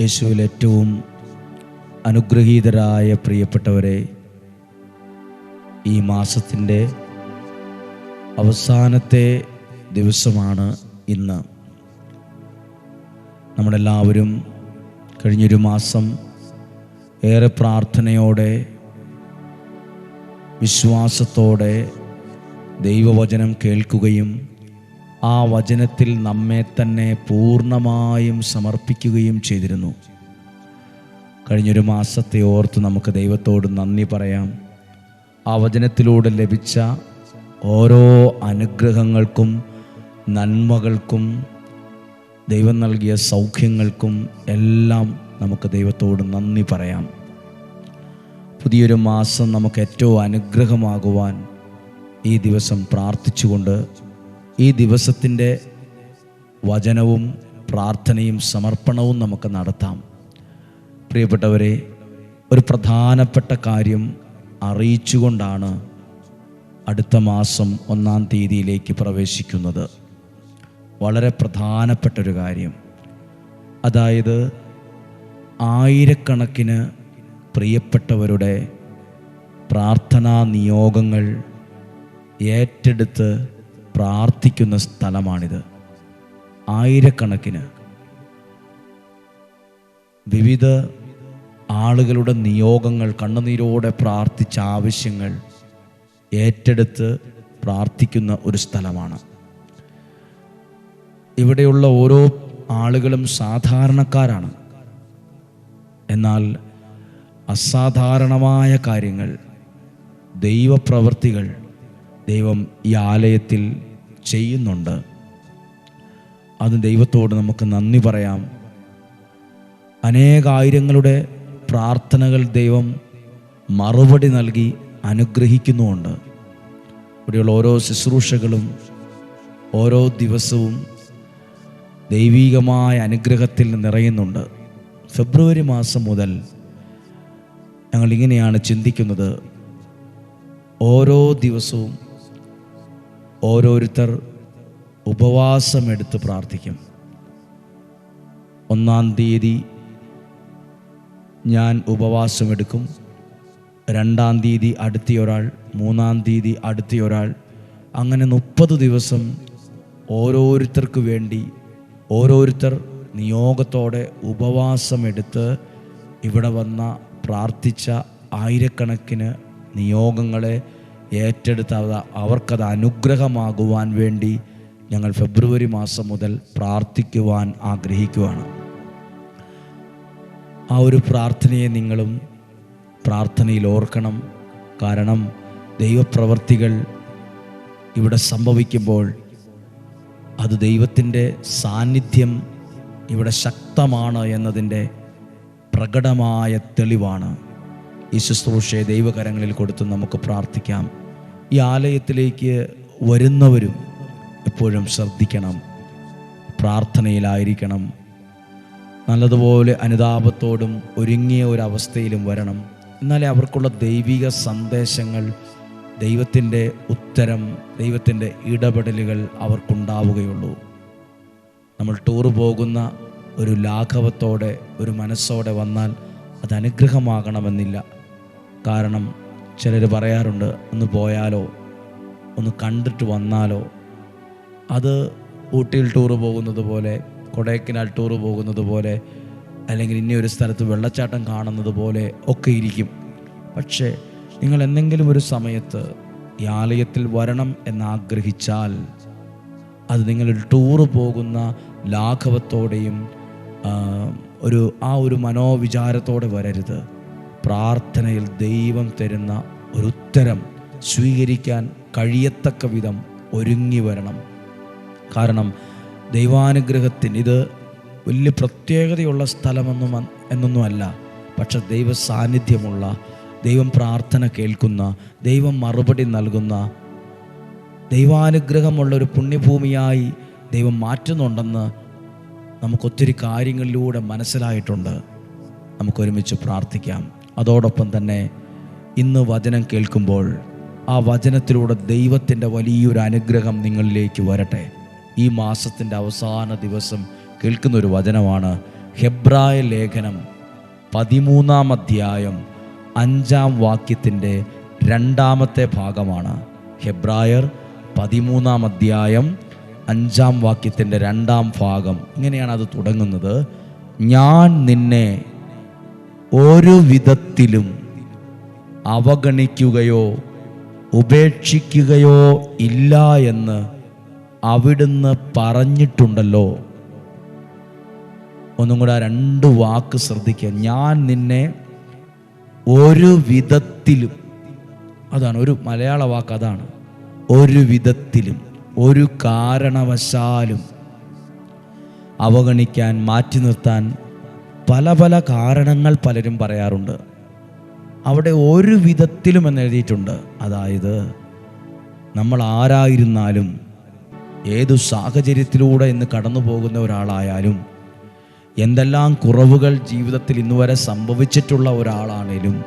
യേശുവിൽ ഏറ്റവും അനുഗ്രഹീതരായ പ്രിയപ്പെട്ടവരെ ഈ മാസത്തിന്റെ അവസാനത്തെ ദിവസമാണ് ഇന്ന്. നമ്മളെല്ലാവരും കഴിഞ്ഞൊരു മാസം ഏറെ പ്രാർത്ഥനയോടെ വിശ്വാസത്തോടെ ദൈവവചനം കേൾക്കുകയും ആ വചനത്തിൽ നമ്മെ തന്നെ പൂർണമായും സമർപ്പിക്കുകയും ചെയ്തിരുന്നു. കഴിഞ്ഞൊരു മാസത്തെ ഓർത്ത് നമുക്ക് ദൈവത്തോട് നന്ദി പറയാം. ആ വചനത്തിലൂടെ ലഭിച്ച ഓരോ അനുഗ്രഹങ്ങൾക്കും നന്മകൾക്കും ദൈവം നൽകിയ സൗഖ്യങ്ങൾക്കും എല്ലാം നമുക്ക് ദൈവത്തോട് നന്ദി പറയാം. പുതിയൊരു മാസം നമുക്ക് ഏറ്റവും അനുഗ്രഹമാകുവാൻ ഈ ദിവസം പ്രാർത്ഥിച്ചുകൊണ്ട് ഈ ദിവസത്തിന്റെ വചനവും പ്രാർത്ഥനയും സമർപ്പണവും നമുക്ക് നടത്താം. പ്രിയപ്പെട്ടവരെ ഒരു പ്രധാനപ്പെട്ട കാര്യം അറിയിച്ചുകൊണ്ടാണ് അടുത്ത മാസം ഒന്നാം തീയതിയിലേക്ക് പ്രവേശിക്കുന്നത്. വളരെ പ്രധാനപ്പെട്ട ഒരു കാര്യം. അതായത് ആയിരക്കണക്കിന് പ്രിയപ്പെട്ടവരുടെ പ്രാർത്ഥനാ നിയോഗങ്ങൾ ഏറ്റെടുത്ത് പ്രാർത്ഥിക്കുന്ന സ്ഥലമാണിത്. ആയിരക്കണക്കിന് വിവിധ ആളുകളുടെ നിയോഗങ്ങൾ കണ്ണുനീരോടെ പ്രാർത്ഥിച്ച ആവശ്യങ്ങൾ ഏറ്റെടുത്ത് പ്രാർത്ഥിക്കുന്ന ഒരു സ്ഥലമാണ്. ഇവിടെയുള്ള ഓരോ ആളുകളും സാധാരണക്കാരാണ്. എന്നാൽ അസാധാരണമായ കാര്യങ്ങൾ ദൈവപ്രവൃത്തികൾ ദൈവം ഈ ആലയത്തിൽ ചെയ്യുന്നുണ്ട്. അത് ദൈവത്തോട് നമുക്ക് നന്ദി പറയാം. അനേകായിരങ്ങളുടെ പ്രാർത്ഥനകൾ ദൈവം മറുപടി നൽകി അനുഗ്രഹിക്കുന്നുമുണ്ട്. ഇവിടെയുള്ള ഓരോ ശുശ്രൂഷകളും ഓരോ ദിവസവും ദൈവീകമായ അനുഗ്രഹത്തിൽ നിറയുന്നുണ്ട്. ഫെബ്രുവരി മാസം മുതൽ ഞങ്ങൾ ഇങ്ങനെയാണ് ചിന്തിക്കുന്നത്. ഓരോ ദിവസവും ഓരോരുത്തർ ഉപവാസമെടുത്ത് പ്രാർത്ഥിക്കും. ഒന്നാം തീയതി ഞാൻ ഉപവാസമെടുക്കും. രണ്ടാം തീയതി അടുത്ത ഒരാൾ മൂന്നാം തീയതി അടുത്ത ഒരാൾ അങ്ങനെ മുപ്പത് ദിവസം ഓരോരുത്തർക്ക് വേണ്ടി ഓരോരുത്തർ നിയോഗത്തോടെ ഉപവാസമെടുത്ത് ഇവിടെ വന്ന പ്രാർത്ഥിച്ച ആയിരക്കണക്കിന് നിയോഗങ്ങളെ ഏറ്റെടുത്ത് അവ അവർക്കത് അനുഗ്രഹമാകുവാൻ വേണ്ടി ഞങ്ങൾ ഫെബ്രുവരി മാസം മുതൽ പ്രാർത്ഥിക്കുവാൻ ആഗ്രഹിക്കുവാണ്. ആ ഒരു പ്രാർത്ഥനയെ നിങ്ങളും പ്രാർത്ഥനയിൽ ഓർക്കണം. കാരണം ദൈവപ്രവർത്തികൾ ഇവിടെ സംഭവിക്കുമ്പോൾ അത് ദൈവത്തിന്റെ സാന്നിധ്യം ഇവിടെ ശക്തമാണ് എന്നതിന്റെ പ്രകടമായ തെളിവാണ്. ഈ ശുശ്രൂഷയെ ദൈവകരങ്ങളിൽ കൊടുത്ത് നമുക്ക് പ്രാർത്ഥിക്കാം. ഈ ആലയത്തിലേക്ക് വരുന്നവരും എപ്പോഴും ശ്രദ്ധിക്കണം. പ്രാർത്ഥനയിലായിരിക്കണം. നല്ലതുപോലെ അനുതാപത്തോടും ഒരുങ്ങിയ ഒരവസ്ഥയിലും വരണം. എന്നാലേ അവർക്കുള്ള ദൈവിക സന്ദേശങ്ങൾ ദൈവത്തിന്റെ ഉത്തരം ദൈവത്തിന്റെ ഇടപെടലുകൾ അവർക്കുണ്ടാവുകയുള്ളൂ. നമ്മൾ ടൂർ പോകുന്ന ഒരു ലാഘവത്തോടെ ഒരു മനസ്സോടെ വന്നാൽ അത് അനുഗ്രഹമാകണമെന്നില്ല കാരണം ചിലർ പറയാറുണ്ട് ഒന്ന് പോയാലോ? ഒന്ന് കണ്ടിട്ട് വന്നാലോ? അത് ഊട്ടിയിൽ ടൂർ പോകുന്നത് പോലെ കൊടൈക്കനാൽ ടൂർ പോകുന്നത് പോലെ അല്ലെങ്കിൽ ഇനി ഒരു സ്ഥലത്ത് വെള്ളച്ചാട്ടം കാണുന്നത് പോലെ ഒക്കെ ഇരിക്കും. പക്ഷേ നിങ്ങൾ എന്തെങ്കിലും ഒരു സമയത്ത് ഈ ആലയത്തിൽ വരണം എന്നാഗ്രഹിച്ചാൽ അത് നിങ്ങളൊരു ടൂറ് പോകുന്ന ലാഘവത്തോടെയും ഒരു ആ ഒരു മനോവിചാരത്തോടെ വരരുത്. പ്രാർത്ഥനയിൽ ദൈവം തരുന്ന ഒരു ഉത്തരം സ്വീകരിക്കാൻ കഴിയത്തക്ക വിധം ഒരുങ്ങി വരണം. കാരണം ദൈവാനുഗ്രഹത്തിന് ഇത് വലിയ പ്രത്യേകതയുള്ള സ്ഥലമൊന്നും എന്നൊന്നുമല്ല. പക്ഷെ ദൈവ സാന്നിധ്യമുള്ള ദൈവം പ്രാർത്ഥന കേൾക്കുന്ന ദൈവം മറുപടി നൽകുന്ന ദൈവാനുഗ്രഹമുള്ള ഒരു പുണ്യഭൂമിയായി ദൈവം മാറ്റുന്നുണ്ടെന്ന് നമുക്കൊത്തിരി കാര്യങ്ങളിലൂടെ മനസ്സിലായിട്ടുണ്ട്. നമുക്കൊരുമിച്ച് പ്രാർത്ഥിക്കാം. അതോടൊപ്പം തന്നെ ഇന്ന് വചനം കേൾക്കുമ്പോൾ ആ വചനത്തിലൂടെ ദൈവത്തിന്റെ വലിയൊരു അനുഗ്രഹം നിങ്ങളിലേക്ക് വരട്ടെ. ഈ മാസത്തിന്റെ അവസാന ദിവസം കേൾക്കുന്ന ഒരു വചനമാണ് ഹെബ്രായ ലേഖനം പതിമൂന്നാം അധ്യായം അഞ്ചാം വാക്യത്തിന്റെ രണ്ടാമത്തെ ഭാഗമാണ്. ഹെബ്രായർ പതിമൂന്നാം അധ്യായം അഞ്ചാം വാക്യത്തിന്റെ രണ്ടാം ഭാഗം. ഇങ്ങനെയാണ് അത് തുടങ്ങുന്നത്. ഞാൻ നിന്നെ ഒരു വിധത്തിലും അവഗണിക്കുകയോ ഉപേക്ഷിക്കുകയോ ഇല്ല എന്ന് അവിടുന്ന് പറഞ്ഞിട്ടുണ്ടല്ലോ. ഒന്നും കൂടെ രണ്ട് വാക്ക് ശ്രദ്ധിക്കുക. ഞാൻ നിന്നെ ഒരു വിധത്തിലും അതാണ് ഒരു മലയാള വാക്ക് അതാണ്. ഒരു വിധത്തിലും ഒരു കാരണവശാലും അവഗണിക്കാൻ മാറ്റി നിർത്താൻ പല പല കാരണങ്ങൾ പലരും പറയാറുണ്ട്. അവിടെ ഒരു വിധത്തിലും എന്ന് എഴുതിയിട്ടുണ്ട്. അതായത് നമ്മൾ ആരായിരുന്നാലും ഏതു സാഹചര്യത്തിലൂടെ ഇന്ന് കടന്നു പോകുന്ന ഒരാളായാലും എന്തെല്ലാം കുറവുകൾ ജീവിതത്തിൽ ഇന്നുവരെ സംഭവിച്ചിട്ടുള്ള ഒരാളാണേലും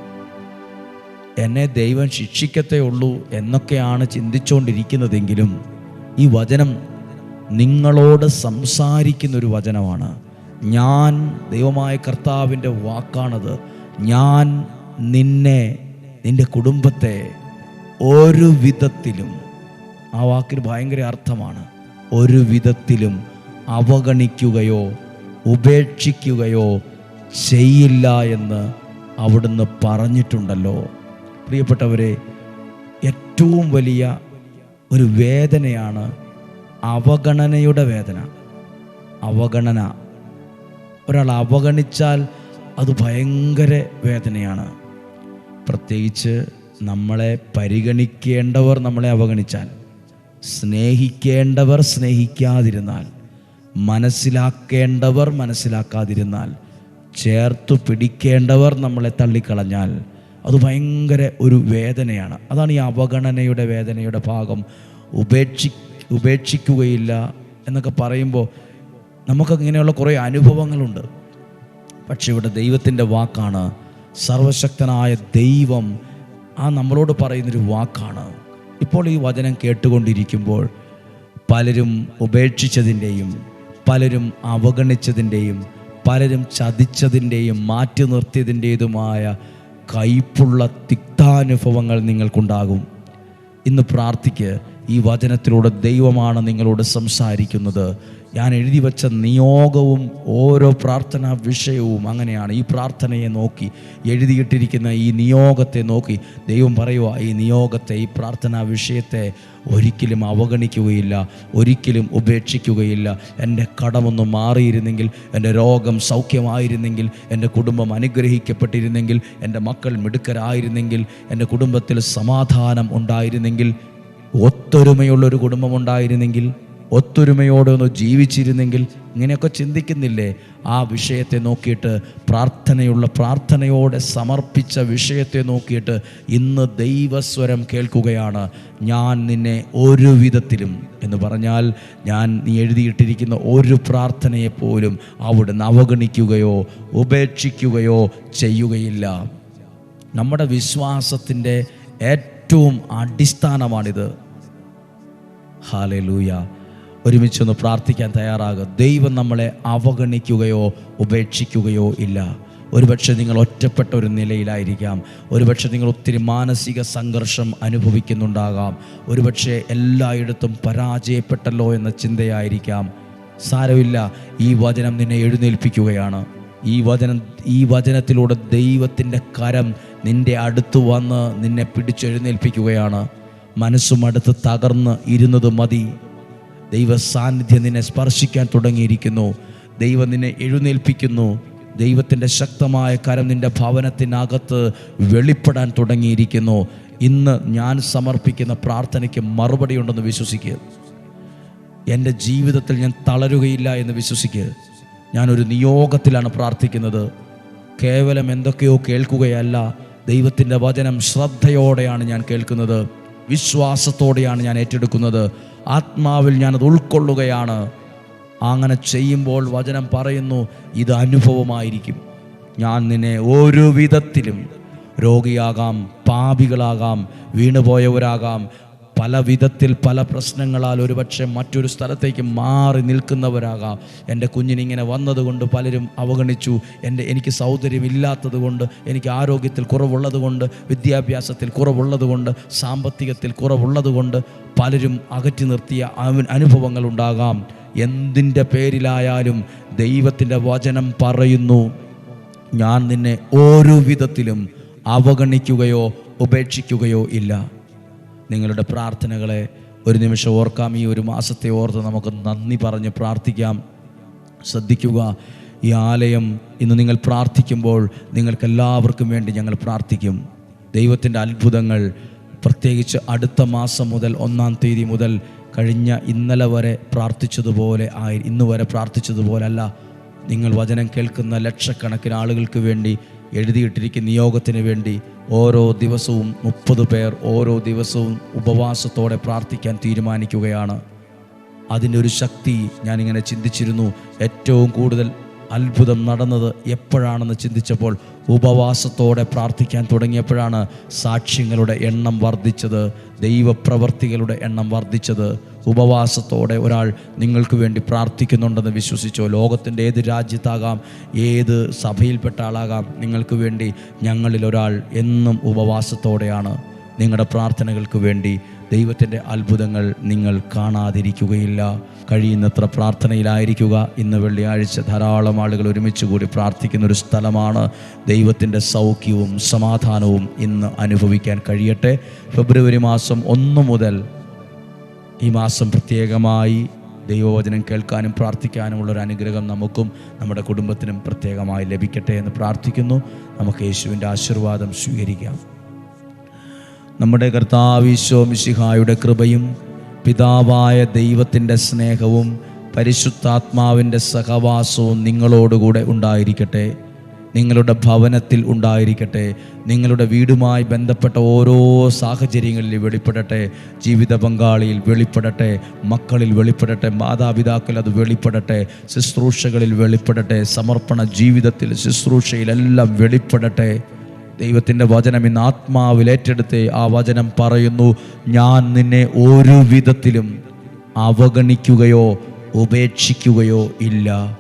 എന്നെ ദൈവം ശിക്ഷിക്കത്തേ ഉള്ളൂ എന്നൊക്കെയാണ് ചിന്തിച്ചുകൊണ്ടിരിക്കുന്നതെങ്കിലും ഈ വചനം നിങ്ങളോട് സംസാരിക്കുന്നൊരു വചനമാണ്. ഞാൻ ദൈവമായ കർത്താവിന്റെ വാക്കാണത്. ഞാൻ നിന്നെ നിന്റെ കുടുംബത്തെ ഒരു വിധത്തിലും ആ വാക്കിന് ഭയങ്കര അർത്ഥമാണ് ഒരു വിധത്തിലും അവഗണിക്കുകയോ ഉപേക്ഷിക്കുകയോ ചെയ്യില്ല എന്ന് അവിടുന്ന് പറഞ്ഞിട്ടുണ്ടല്ലോ. പ്രിയപ്പെട്ടവരെ ഏറ്റവും വലിയ ഒരു വേദനയാണ് അവഗണനയുടെ വേദന. അവഗണന. ഒരാൾ അവഗണിച്ചാൽ അത് ഭയങ്കര വേദനയാണ്. പ്രത്യേകിച്ച് നമ്മളെ പരിഗണിക്കേണ്ടവർ നമ്മളെ അവഗണിച്ചാൽ സ്നേഹിക്കേണ്ടവർ സ്നേഹിക്കാതിരുന്നാൽ മനസ്സിലാക്കേണ്ടവർ മനസ്സിലാക്കാതിരുന്നാൽ ചേർത്ത് പിടിക്കേണ്ടവർ നമ്മളെ തള്ളിക്കളഞ്ഞാൽ അത് ഭയങ്കര ഒരു വേദനയാണ്. അതാണ് ഈ അവഗണനയുടെ വേദനയുടെ ഭാഗം. ഉപേക്ഷി ഉപേക്ഷിക്കുകയില്ല എന്നൊക്കെ പറയുമ്പോൾ നമുക്കങ്ങനെയുള്ള കുറേ അനുഭവങ്ങളുണ്ട്. പക്ഷെ ഇവിടെ ദൈവത്തിന്റെ വാക്കാണ് സർവശക്തനായ ദൈവം ആ നമ്മളോട് പറയുന്നൊരു വാക്കാണ്. ഇപ്പോൾ ഈ വചനം കേട്ടുകൊണ്ടിരിക്കുമ്പോൾ പലരും ഉപേക്ഷിച്ചതിന്റെയും പലരും അവഗണിച്ചതിന്റെയും പലരും ചതിച്ചതിന്റെയും മാറ്റി നിർത്തിയതിന്റെതുമായ കയ്പുള്ള തിക്താനുഭവങ്ങൾ നിങ്ങൾക്കുണ്ടാകും. ഇന്ന് പ്രാർത്ഥിക്ക് ഈ വചനത്തിലൂടെ ദൈവമാണ് നിങ്ങളോട് സംസാരിക്കുന്നത്. ഞാൻ എഴുതി വച്ച നിയോഗവും ഓരോ പ്രാർത്ഥനാ വിഷയവും അങ്ങനെയാണ്. ഈ പ്രാർത്ഥനയെ നോക്കി എഴുതിയിട്ടിരിക്കുന്ന ഈ നിയോഗത്തെ നോക്കി ദൈവം പറയുക ഈ നിയോഗത്തെ ഈ പ്രാർത്ഥനാ വിഷയത്തെ ഒരിക്കലും അവഗണിക്കുകയില്ല ഒരിക്കലും ഉപേക്ഷിക്കുകയില്ല. എന്റെ കടമൊന്ന് മാറിയിരുന്നെങ്കിൽ എന്റെ രോഗം സൗഖ്യമായിരുന്നെങ്കിൽ എന്റെ കുടുംബം അനുഗ്രഹിക്കപ്പെട്ടിരുന്നെങ്കിൽ എന്റെ മക്കൾ മിടുക്കരായിരുന്നെങ്കിൽ എന്റെ കുടുംബത്തിൽ സമാധാനം ഉണ്ടായിരുന്നെങ്കിൽ ഒത്തൊരുമയുള്ളൊരു കുടുംബം ഉണ്ടായിരുന്നെങ്കിൽ ഒത്തൊരുമയോടെ ഒന്ന് ജീവിച്ചിരുന്നെങ്കിൽ ഇങ്ങനെയൊക്കെ ചിന്തിക്കുന്നില്ലേ? ആ വിഷയത്തെ നോക്കിയിട്ട് പ്രാർത്ഥനയുള്ള പ്രാർത്ഥനയോടെ സമർപ്പിച്ച വിഷയത്തെ നോക്കിയിട്ട് ഇന്ന് ദൈവസ്വരം കേൾക്കുകയാണ്. ഞാൻ നിന്നെ ഒരു വിധത്തിലും എന്ന് പറഞ്ഞാൽ ഞാൻ നീ എഴുതിയിട്ടിരിക്കുന്ന ഒരു പ്രാർത്ഥനയെപ്പോലും അവിടുന്ന് അവഗണിക്കുകയോ ഉപേക്ഷിക്കുകയോ ചെയ്യുകയില്ല. നമ്മുടെ വിശ്വാസത്തിന്റെ ഏറ്റവും അടിസ്ഥാനമാണിത്. ഹാലലൂയ ഒരുമിച്ചൊന്ന് പ്രാർത്ഥിക്കാൻ തയ്യാറാകുക. ദൈവം നമ്മളെ അവഗണിക്കുകയോ ഉപേക്ഷിക്കുകയോ ഇല്ല. ഒരുപക്ഷെ നിങ്ങൾ ഒറ്റപ്പെട്ട ഒരു നിലയിലായിരിക്കാം. ഒരുപക്ഷെ നിങ്ങൾ ഒത്തിരി മാനസിക സംഘർഷം അനുഭവിക്കുന്നുണ്ടാകാം. ഒരുപക്ഷെ എല്ലായിടത്തും പരാജയപ്പെട്ടല്ലോ എന്ന ചിന്തയായിരിക്കാം. സാരമില്ല. ഈ വചനം നിന്നെ എഴുന്നേൽപ്പിക്കുകയാണ്. ഈ വചനം ഈ വചനത്തിലൂടെ ദൈവത്തിന്റെ കരം നിന്റെ അടുത്ത് വന്ന് നിന്നെ പിടിച്ചെഴുന്നേൽപ്പിക്കുകയാണ്. മനസ്സും അടുത്ത് തകർന്ന് ഇരുന്നത് മതി. ദൈവ സാന്നിധ്യം നിന്നെ സ്പർശിക്കാൻ തുടങ്ങിയിരിക്കുന്നു. ദൈവം നിന്നെ എഴുന്നേൽപ്പിക്കുന്നു. ദൈവത്തിന്റെ ശക്തമായ കരം നിന്റെ ഭവനത്തിനകത്ത് വെളിപ്പെടാൻ തുടങ്ങിയിരിക്കുന്നു. ഇന്ന് ഞാൻ സമർപ്പിക്കുന്ന പ്രാർത്ഥനയ്ക്ക് മറുപടി ഉണ്ടെന്ന് വിശ്വസിക്കുക എന്റെ ജീവിതത്തിൽ ഞാൻ തളരുകയില്ല എന്ന് വിശ്വസിക്കുക ഞാനൊരു നിയോഗത്തിലാണ് പ്രാർത്ഥിക്കുന്നത്. കേവലം എന്തൊക്കെയോ കേൾക്കുകയല്ല ദൈവത്തിന്റെ വചനം ശ്രദ്ധയോടെയാണ് ഞാൻ കേൾക്കുന്നത്. വിശ്വാസത്തോടെയാണ് ഞാൻ ഏറ്റെടുക്കുന്നത്. ആത്മാവിൽ ഞാനത് ഉൾക്കൊള്ളുകയാണ്. അങ്ങനെ ചെയ്യുമ്പോൾ വചനം പറയുന്നു ഇത് അനുഭവമായിരിക്കും. ഞാൻ നിന്നെ ഒരു വിധത്തിലും രോഗിയാകാം പാപികളാകാം വീണുപോയവരാകാം പല വിധത്തിൽ പല പ്രശ്നങ്ങളാൽ ഒരുപക്ഷെ മറ്റൊരു സ്ഥലത്തേക്ക് മാറി നിൽക്കുന്നവരാകാം. എന്റെ കുഞ്ഞിനിങ്ങനെ വന്നതുകൊണ്ട് പലരും അവഗണിച്ചു. എന്റെ എനിക്ക് സൗകര്യമില്ലാത്തത് കൊണ്ട് എനിക്ക് ആരോഗ്യത്തിൽ കുറവുള്ളതുകൊണ്ട് വിദ്യാഭ്യാസത്തിൽ കുറവുള്ളതുകൊണ്ട് സാമ്പത്തികത്തിൽ കുറവുള്ളതുകൊണ്ട് പലരും അകറ്റി നിർത്തിയ അനുഭവങ്ങൾ ഉണ്ടാകാം എന്തിന്റെ പേരിലായാലും ദൈവത്തിന്റെ വചനം പറയുന്നു ഞാൻ നിന്നെ ഓരോ വിധത്തിലും അവഗണിക്കുകയോ ഉപേക്ഷിക്കുകയോ ഇല്ല. നിങ്ങളുടെ പ്രാർത്ഥനകളെ ഒരു നിമിഷം ഓർക്കാം. ഈ ഒരു മാസത്തെ ഓർത്ത് നമുക്ക് നന്ദി പറഞ്ഞ് പ്രാർത്ഥിക്കാം. ശ്രദ്ധിക്കുക ഈ ആലയം ഇന്ന് നിങ്ങൾ പ്രാർത്ഥിക്കുമ്പോൾ നിങ്ങൾക്കെല്ലാവർക്കും വേണ്ടി ഞങ്ങൾ പ്രാർത്ഥിക്കും. ദൈവത്തിന്റെ അത്ഭുതങ്ങൾ പ്രത്യേകിച്ച് അടുത്ത മാസം മുതൽ ഒന്നാം തീയതി മുതൽ കഴിഞ്ഞ ഇന്നലെ വരെ പ്രാർത്ഥിച്ചതുപോലെ ആയി ഇന്ന് വരെ പ്രാർത്ഥിച്ചതുപോലല്ല. നിങ്ങൾ വചനം കേൾക്കുന്ന ലക്ഷക്കണക്കിന് ആളുകൾക്ക് വേണ്ടി എഴുതിയിട്ടിരിക്കുന്ന നിയോഗത്തിന് വേണ്ടി ഓരോ ദിവസവും മുപ്പത് പേർ ഓരോ ദിവസവും ഉപവാസത്തോടെ പ്രാർത്ഥിക്കാൻ തീരുമാനിക്കുകയാണ്. അതിന്റെ ഒരു ശക്തി ഞാനിങ്ങനെ ചിന്തിച്ചിരുന്നു. ഏറ്റവും കൂടുതൽ അത്ഭുതം നടന്നത് എപ്പോഴാണെന്ന് ചിന്തിച്ചപ്പോൾ ഉപവാസത്തോടെ പ്രാർത്ഥിക്കാൻ തുടങ്ങിയപ്പോഴാണ് സാക്ഷ്യങ്ങളുടെ എണ്ണം വർദ്ധിച്ചത് ദൈവപ്രവർത്തികളുടെ എണ്ണം വർദ്ധിച്ചത്. ഉപവാസത്തോടെ ഒരാൾ നിങ്ങൾക്ക് വേണ്ടി പ്രാർത്ഥിക്കുന്നുണ്ടെന്ന് വിശ്വസിച്ചോ? ലോകത്തിന്റെ ഏത് രാജ്യത്താകാം ഏത് സഭയിൽപ്പെട്ട ആളാകാം നിങ്ങൾക്ക് വേണ്ടി ഞങ്ങളിൽ ഒരാൾ എന്നും ഉപവാസത്തോടെയാണ്. നിങ്ങളുടെ പ്രാർത്ഥനകൾക്ക് വേണ്ടി ദൈവത്തിന്റെ അത്ഭുതങ്ങൾ നിങ്ങൾ കാണാതിരിക്കുകയില്ല. കഴിയുന്നത്ര പ്രാർത്ഥനയിലായിരിക്കുക. ഇന്ന് വെള്ളിയാഴ്ച ധാരാളം ആളുകൾ ഒരുമിച്ച് കൂടി പ്രാർത്ഥിക്കുന്ന ഒരു സ്ഥലമാണ് ദൈവത്തിന്റെ സൗഖ്യവും സമാധാനവും ഇന്ന് അനുഭവിക്കാൻ കഴിയട്ടെ. ഫെബ്രുവരി മാസം ഒന്ന് മുതൽ ഈ മാസം പ്രത്യേകമായി ദൈവവചനം കേൾക്കാനും പ്രാർത്ഥിക്കാനുമുള്ള ഒരു അനുഗ്രഹം നമുക്കും നമ്മുടെ കുടുംബത്തിനും പ്രത്യേകമായി ലഭിക്കട്ടെ എന്ന് പ്രാർത്ഥിക്കുന്നു. നമുക്ക് യേശുവിന്റെ ആശീർവാദം സ്വീകരിക്കാം. നമ്മുടെ കർത്താവിശോ മിശിഹായുടെ കൃപയും പിതാവായ ദൈവത്തിന്റെ സ്നേഹവും പരിശുദ്ധാത്മാവിന്റെ സഹവാസവും നിങ്ങളോടുകൂടെ ഉണ്ടായിരിക്കട്ടെ. നിങ്ങളുടെ ഭവനത്തിൽ ഉണ്ടായിരിക്കട്ടെ. നിങ്ങളുടെ വീടുമായി ബന്ധപ്പെട്ട ഓരോ സാഹചര്യങ്ങളിൽ വെളിപ്പെടട്ടെ. ജീവിത പങ്കാളിയിൽ വെളിപ്പെടട്ടെ. മക്കളിൽ വെളിപ്പെടട്ടെ. മാതാപിതാക്കൾ അത് വെളിപ്പെടട്ടെ. ശുശ്രൂഷകളിൽ വെളിപ്പെടട്ടെ. സമർപ്പണ ജീവിതത്തിൽ ശുശ്രൂഷയിലെല്ലാം വെളിപ്പെടട്ടെ. ദൈവത്തിന്റെ വചനം ഇന്ന് ആത്മാവിൽ ഏറ്റെടുത്ത് ആ വചനം പറയുന്നു. ഞാൻ നിന്നെ ഒരു വിധത്തിലും അവഗണിക്കുകയോ ഉപേക്ഷിക്കുകയോ ഇല്ല.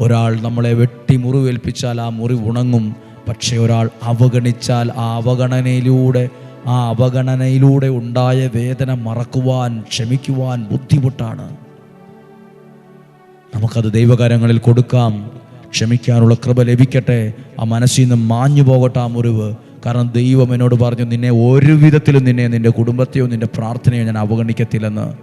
ഒരാൾ നമ്മളെ വെട്ടി മുറിവേൽപ്പിച്ചാൽ ആ മുറി ഉണങ്ങും. പക്ഷേ ഒരാൾ അവഗണിച്ചാൽ ആ അവഗണനയിലൂടെ ആ അവഗണനയിലൂടെ ഉണ്ടായ വേദന മറക്കുവാൻ ക്ഷമിക്കുവാൻ ബുദ്ധിമുട്ടാണ്. നമുക്കത് ദൈവകാരങ്ങളിൽ കൊടുക്കാം. ക്ഷമിക്കാനുള്ള കൃപ ലഭിക്കട്ടെ. ആ മനസ്സിൽ നിന്ന് മാഞ്ഞു പോകട്ടെ ആ മുറിവ്. കാരണം ദൈവം എന്നോട് പറഞ്ഞു നിന്നെ ഒരു വിധത്തിലും നിന്നെ നിന്റെ കുടുംബത്തെയോ നിന്റെ പ്രാർത്ഥനയോ ഞാൻ അവഗണിക്കത്തില്ലെന്ന്.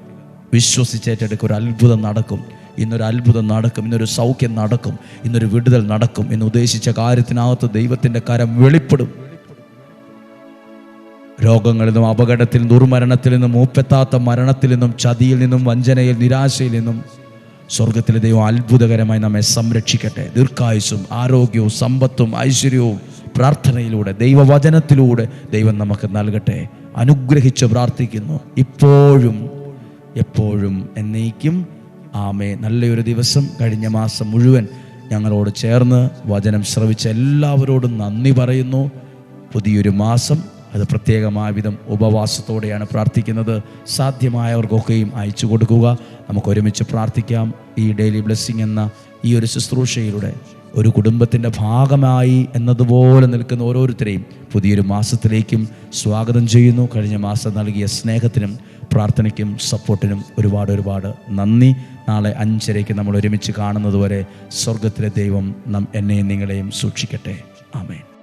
വിശ്വസിച്ചേറ്റെടുക്കുക ഒരു അത്ഭുതം നടക്കും. ഇന്നൊരു അത്ഭുതം നടക്കും ഇന്നൊരു സൗഖ്യം നടക്കും ഇന്നൊരു വിടുതൽ നടക്കും എന്ന് ഉദ്ദേശിച്ച കാര്യത്തിനകത്ത് ദൈവത്തിന്റെ കരം വെളിപ്പെടും. രോഗങ്ങളിൽ നിന്നും അപകടത്തിൽ ദുർമരണത്തിൽ നിന്നും മൂപ്പെത്താത്ത മരണത്തിൽ നിന്നും ചതിയിൽ നിന്നും വഞ്ചനയിൽ നിരാശയിൽ നിന്നും സ്വർഗത്തിലെ ദൈവം അത്ഭുതകരമായി നമ്മെ സംരക്ഷിക്കട്ടെ. ദീർഘായുസും ആരോഗ്യവും സമ്പത്തും ഐശ്വര്യവും പ്രാർത്ഥനയിലൂടെ ദൈവവചനത്തിലൂടെ ദൈവം നമുക്ക് നൽകട്ടെ. അനുഗ്രഹിച്ച് പ്രാർത്ഥിക്കുന്നു. ഇപ്പോഴും എപ്പോഴും എന്നേക്കും. ആമേ നല്ലൊരു ദിവസം കഴിഞ്ഞ മാസം മുഴുവൻ ഞങ്ങളോട് ചേർന്ന് വചനം ശ്രവിച്ച എല്ലാവരോടും നന്ദി പറയുന്നു. പുതിയൊരു മാസം അത് പ്രത്യേകമായ വിധം ഉപവാസത്തോടെയാണ് പ്രാർത്ഥിക്കുന്നത്. സാധ്യമായവർക്കൊക്കെയും അയച്ചു കൊടുക്കുക. നമുക്ക് ഒരുമിച്ച് പ്രാർത്ഥിക്കാം. ഈ ഡെയിലി ബ്ലെസ്സിങ് എന്ന ഈ ഒരു ശുശ്രൂഷയിലൂടെ ഒരു കുടുംബത്തിന്റെ ഭാഗമായി എന്നതുപോലെ നിൽക്കുന്ന ഓരോരുത്തരെയും പുതിയൊരു മാസത്തിലേക്കും സ്വാഗതം ചെയ്യുന്നു. കഴിഞ്ഞ മാസം നൽകിയ സ്നേഹത്തിനും പ്രാർത്ഥനയ്ക്കും സപ്പോർട്ടിനും ഒരുപാട് ഒരുപാട് നന്ദി. നാളെ അഞ്ചരയ്ക്ക് നമ്മൾ ഒരുമിച്ച് കാണുന്നതുവരെ സ്വർഗത്തിലെ ദൈവം നം എന്നെയും നിങ്ങളെയും സൂക്ഷിക്കട്ടെ. ആമേൻ.